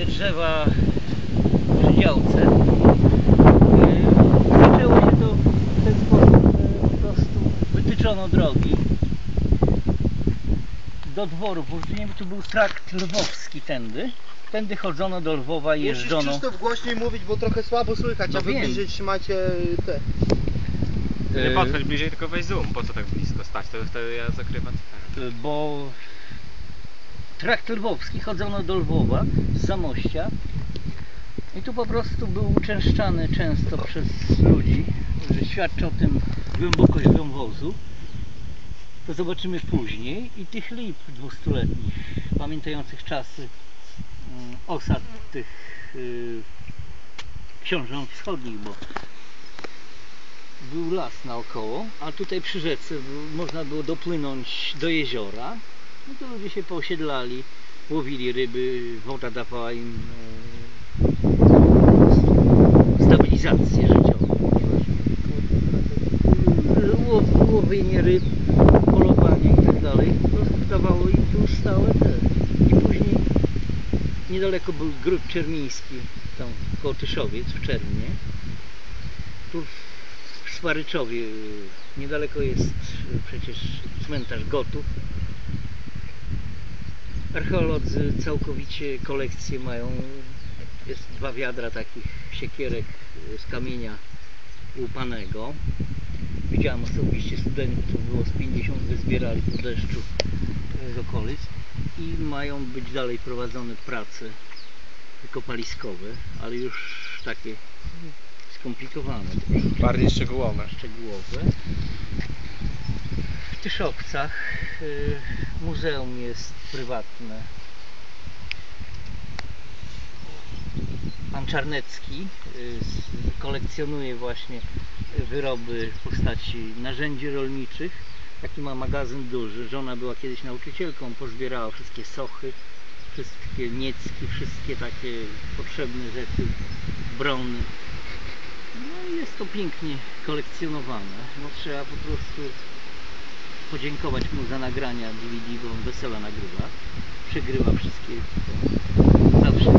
te drzewa przy działce. Yy, Zaczęło się to w ten sposób, że po prostu wytyczono drogi do dworu. Bo nie wiem, tu był trakt lwowski tędy. Tędy chodzono do Lwowa i Musisz jeżdżono. Krzysztof głośniej mówić, bo trochę słabo słychać, No a wy wiem. bliżej trzymacie te. Nie Yy, podchodź bliżej, tylko weź zoom. Po co tak blisko stać? To wtedy ja zakrywam. Y, bo trakt lwowski chodzono do Lwowa z Zamościa i tu po prostu był uczęszczany często przez ludzi, że świadczy o tym głębokość wąwozu. To zobaczymy później i tych lip dwustuletnich, pamiętających czasy mm, osad tych y, książąt wschodnich, bo był las naokoło, a tutaj przy rzece można było dopłynąć do jeziora. No to ludzie się posiedlali, łowili ryby, woda dawała im e, stabilizację życiową. Łow, łowienie ryb, polowanie i tak po prostu dawało im tu stałe te. I później niedaleko był gród czermiński, tam koło Tyszowiec w Czermnie. Tu w Swaryczowie niedaleko jest przecież cmentarz Gotów. Archeolodzy całkowicie kolekcję mają. Jest dwa wiadra takich siekierek z kamienia łupanego. Widziałem osobiście studentów, było z 50 wyzbierali po deszczu y, z okolic i mają być dalej prowadzone prace wykopaliskowe, ale już takie skomplikowane. Bardziej szczegółowe. szczegółowe. W Tyszowcach y, muzeum jest prywatne. Pan Czarnecki y, kolekcjonuje właśnie wyroby w postaci narzędzi rolniczych. Taki ma magazyn duży. Żona była kiedyś nauczycielką, pozbierała wszystkie sochy, wszystkie niecki, wszystkie takie potrzebne rzeczy, brony. No i jest to pięknie kolekcjonowane. No trzeba po prostu podziękować mu za nagrania DVD, bo on wesela nagrywa. Przegrywa wszystkie. Zawsze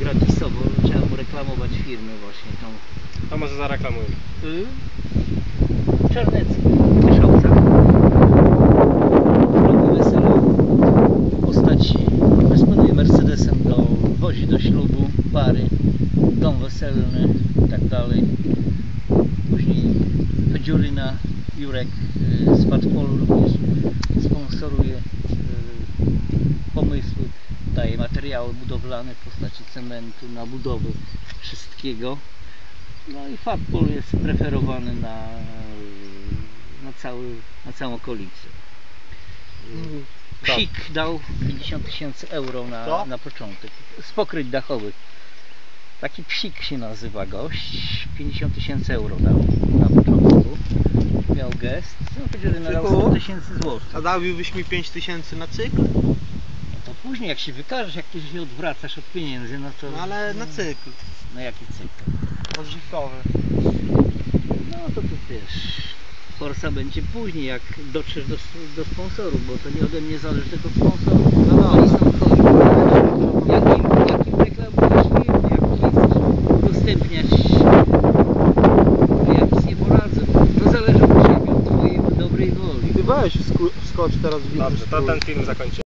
gratisowo. Trzeba mu reklamować firmę właśnie tą. To może zareklamujmy. Y, Czarnecki Tyszowcach. Robi wesele w postaci dysponuje Mercedesem do wozi do ślubu pary, dom weselny i tak dalej. Później Fedziuryna, Jurek y, z Fatpolu również sponsoruje y, pomysły, daje materiały budowlane w postaci cementu na budowę wszystkiego. No i Fatpol jest preferowany na, na, cały, na całą okolicę. Mm, Psik dał 50 tysięcy euro na, Co? na początek. Z pokryć dachowych. Taki psik się nazywa gość. 50 tysięcy euro dał na początku. Miał gest. No powiedzieli, że dał Psiku? 100 tysięcy złotych. A dałbyś mi 5000 na cykl? No to później jak się wykażesz, jak ty się odwracasz od pieniędzy, no to... No ale na cykl. Na jaki cykl? Odżywkowy. No to tu wiesz, forsa będzie później, jak dotrzesz do, do sponsorów, bo to nie ode mnie zależy, tylko od sponsorów. No dobra. Oni są chorzy. Jakim, jakim reklamujesz firmy, jak nie chcesz udostępniać, to ja nic nie poradzę. To zależy od ciebie, od twojej dobrej woli. Ty weź wsku- teraz w Dobrze, to ten film zakończymy.